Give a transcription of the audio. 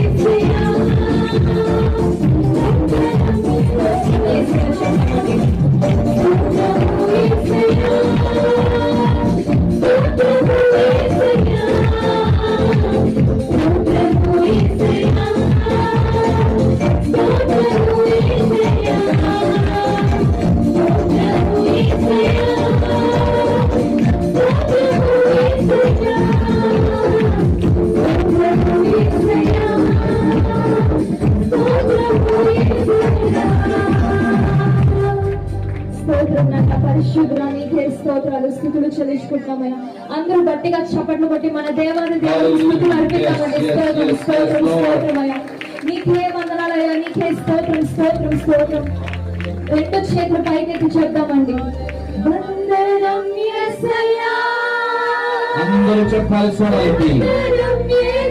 స్తోత్రం నీకే స్తోత్రాలు స్థుతులు చెల్లించుకుంటున్నామయ్యా అందరూ గట్టిగా చప్పట్లు కొట్టి మన దేవాన్ని దేవుని స్థుతులు అర్పిద్దామండి స్తోత్రం స్తోత్రం స్తోత్రం అయ్యా నీకే వందనాలయ్యా నీకే స్తోత్రం స్తోత్రం స్తోత్రం. రెండు చేతులు పైకెత్తి యేసయ్యా అందరూ చెప్పాలి చూడాలి వందనం యేసయ్యా